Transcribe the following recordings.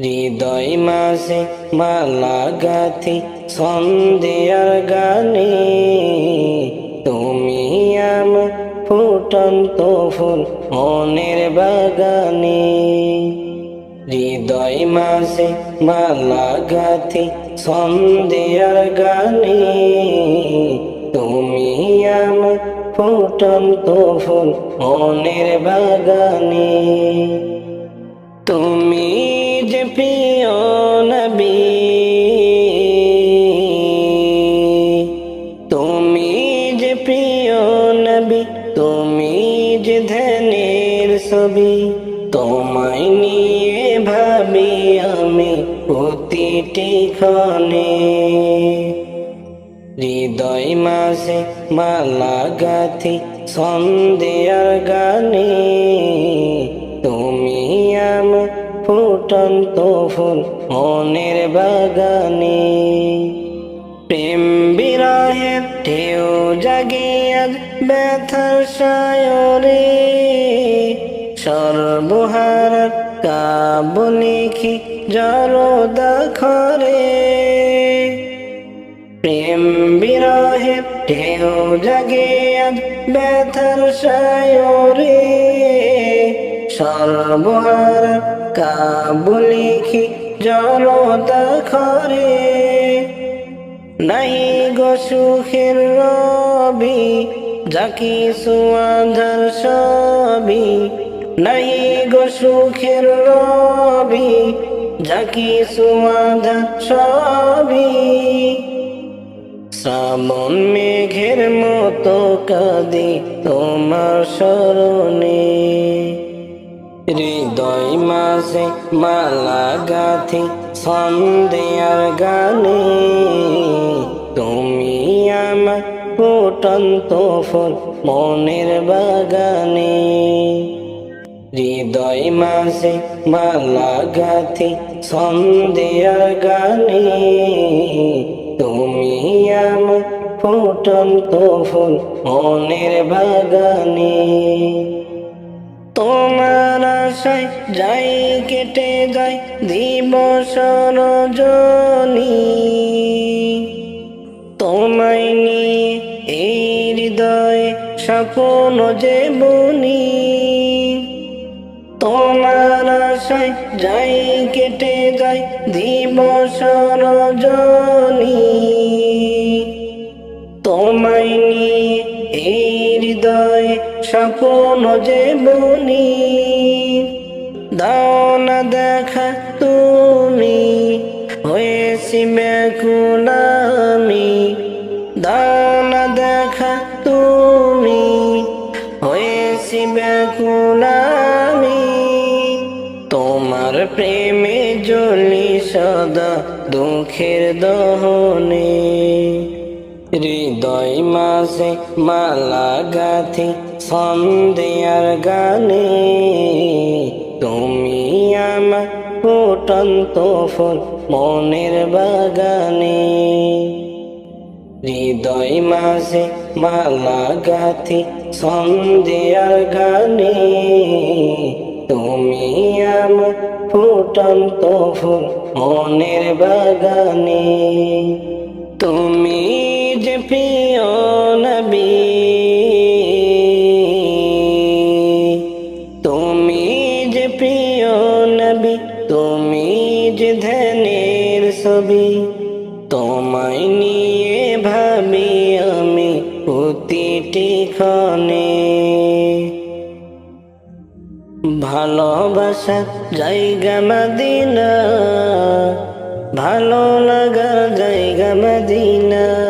হৃদয় মাঝে মালা গাথি সন্ধিয়ার গানে। তুমি আমার ফুটন্ত ফুল মনের বাগানে। হৃদয় মাঝে মালা গাথি সন্ধিয়ার গানে। তুমি আমার ফুটন্ত ফুল মনের বাগানে। তুমি যে প্রিয় নবী। তুমি যে প্রিয় নবী, তুমি যে ধ্যানের ছবি, তোমায় নিয়ে ভাবি আমি প্রতিটি ক্ষণে। হৃদয় মাঝে মালা গাথি সন্ধিয়ার গানে। তুমি আমার ফুটন্ত ফুল মনের বাগানে। প্রেম বিরহের ঢেউ জাগিয়া ব্যথার সায়রে। সর্বহার কাব লিখি জরদা খরে প্রেম বিরহে ঢেউ জাগে ব্যথার সায়রে। সর্বহার কাবুলিখি জলতা খরে নাই গো সুখের রবি যাকি সুয়াধার সবি নাই গো সুখের রবি যাকি সুয়াধার সবি শ্রাবণ মেঘের মতো কাঁদি তোমার স্মরণে। হৃদয় মাঝে মালা গাথি সন্ধিয়ার গানে। তুমি আমার ফুটন্ত ফুল মনের বাগানে। হৃদয় মাঝে মালা গাথি সন্ধিয়ার গানে। তুমি আমার ফুটন্ত ফুল মনের বাগানে। তোমার আশায় যাই কেটে যায় দিবস রজনী তোমায় নিয়ে এই হৃদয়ে স্বপ্ন যে বুনি। তোমার আশায় যাই কেটে যায় দিবস রজনী নিয়ে এই হৃদয়ে স্বপ্ন যে বুনি দাও না দেখা তুমি, হয়েছি ব্যাকুলামি দাও না দেখা তুমি, হয়েছি ব্যাকুলামি তোমার প্রেমে জ্বলি সদা দুঃখের দহনে। হৃদয় মাঝে মালা গাথি, সন্ধিয়ার গানে। তুমি আমার ফুটন্ত ফুল মনের বাগানে। হৃদয় মাঝে মালা গাথি, সন্ধিয়ার গানে। তুমি আমার ফুটন্ত ফুল মনের বাগানে। তুমি প্রিয় নবী, তুমি যে প্রিয় নবী, তুমি যে ধ্যানের ছবি, তোমায় নিয়ে ভাবি আমি প্রতিটি ক্ষণে। ভালোবাসা জায়গা মদিনা, ভালো লাগার জায়গা মদিনা।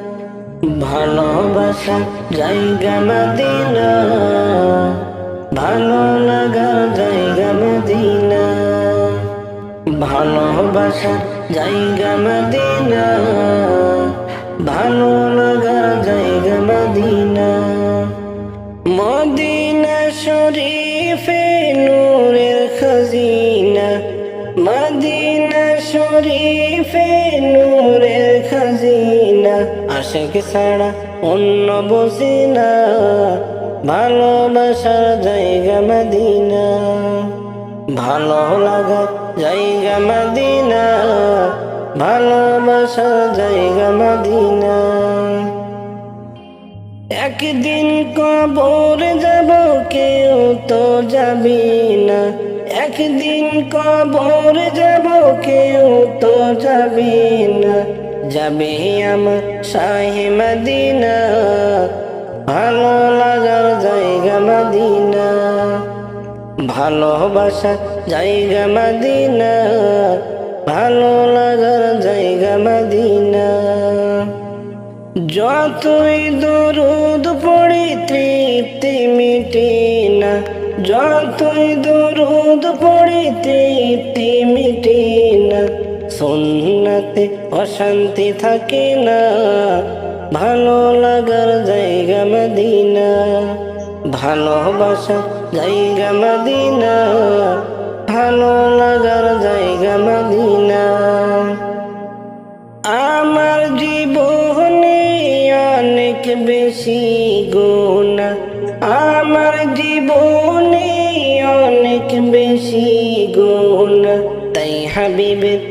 ভালোবাসা, জায়গা মদিনা। ভালো লাগার জায়গা মদিনা। ভালো ভালোবাসার জায়গা মদিনা। ভালো লাগার জায়গা মদিনা। মদিনা শরীফে নূরের খাজিনা। মদিনা শরীফে নূরের খাজিনা। আশেক ছাড়া অন্য বসিনা ভালোবাসার জায়গা মদিনা। ভালো লাগা জায়গা মদিনা। ভালোবাসার জায়গা মদিনা। একদিন কবর যাব, কেউ তো যাবি না। একদিন কবর যাব, কেউ তো যাবি না। যাবে আমার শাহে মদিনা, ভালো লাগার জায়গা মদিনা ভালোবাসা জায়গা মদিনা, ভালো লাগার জায়গা মদিনা। যতই দরুদ পড়ি তৃপ্তি মিটে না, যতই দরুদ পড়ি তৃপ্তি মিটে না সুন্নতে অশান্তি থাকে না। ভালো লাগার জায়গা মদিনা। ভালোবাসা জায়গা মদিনা। ভালো লাগার জায়গা মদিনা। আমার জীবনে অনেক বেশি গুণা আমার জীবনে অনেক বেশি গুণা তাই হাবিবের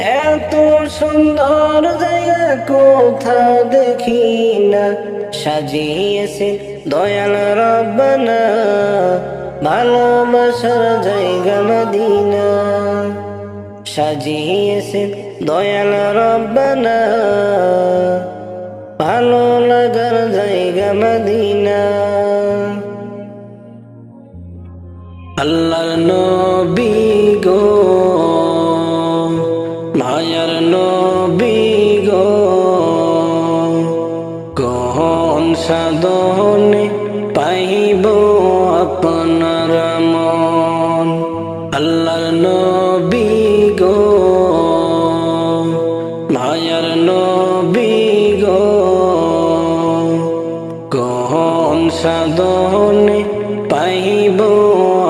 এত সুন্দর জায়গা কোথাও দেখি না? সাজিয়েছে দয়াল রব্বানা, ভালোবাসার জায়গা মদিনা। সাজিয়েছে দয়াল রব্বানা, ভালো সাধনে পাইব আপনার মন। আল্লাহর নবী গো, মায়ার নবী গো কোন সাধনে পাইব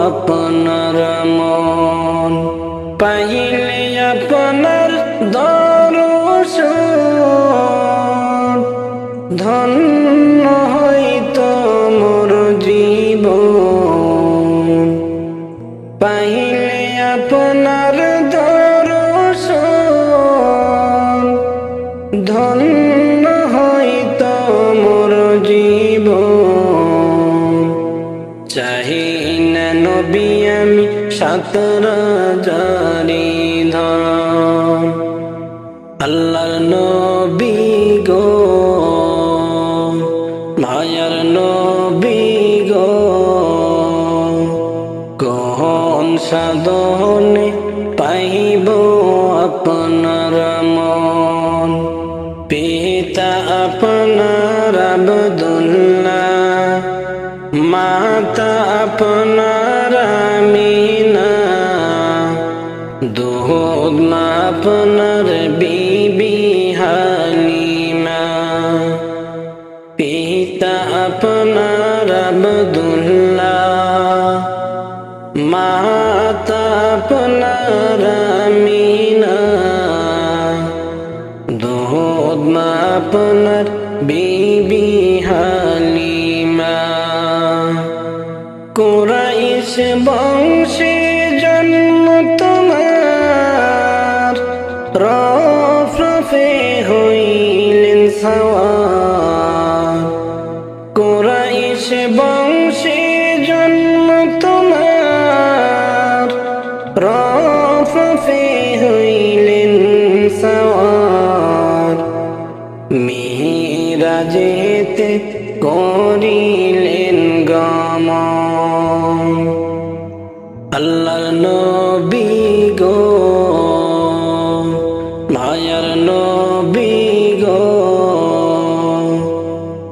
আপনার মন? পাইলে চাহি না নবী আমি সাতরা জারি আপনার আমিনা দুধ মা আপনার পিতা আপনার আবদুল্লাহ আমিনা দুধ মা বংশে জন্ম তোমার। রফ হইলেন সওয়ার। কুরাইশ বংশে জন্ম তোমার। রফ হইলেন সওয়ার। মিরাজেতে করিলেন গমন। নবী গো, মায়ার নবী গো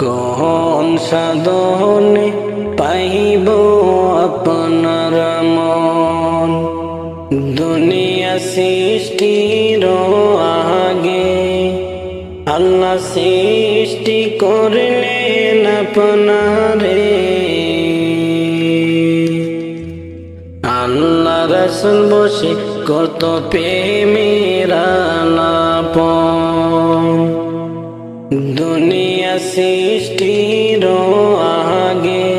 কোন সাধনে পাইব আপনার মন। দুনিয়া সৃষ্টির আগে আল্লাহ সৃষ্টি করলেন আপনারে। রসুল বসে কত প্রেমেরা দুনিয়া সৃষ্টির আগে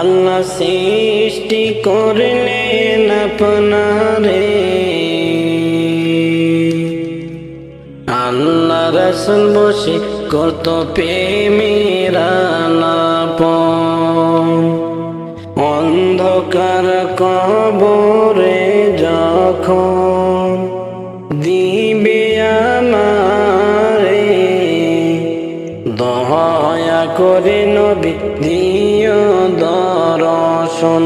আল্লাহ সৃষ্টি করলেন আপনারে। আল্লাহ রসুল বসে কত প্রেমেরা অন্ধকার কবরে যখন দিবে আমারে দয়া করে নবী দর্শন।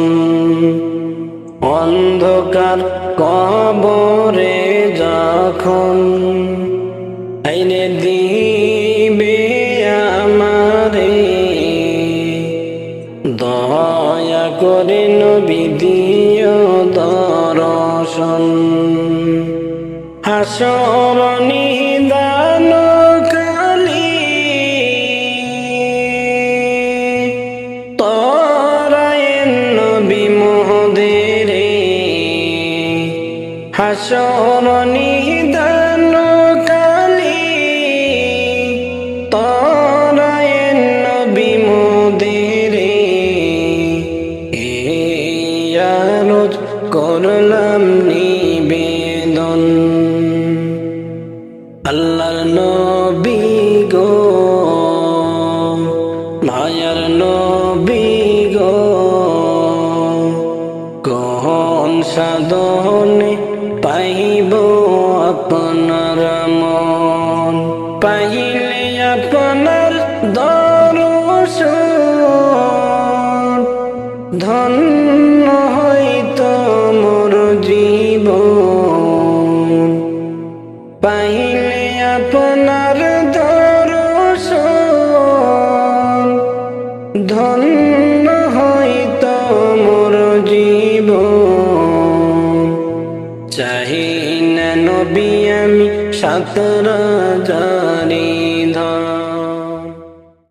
অন্ধকার কবরে যখন নবী দিও হাসর নিদান কালি। তরায়েন নবী মোহদেরে। হাসর নিদান আল্লাহর নবী।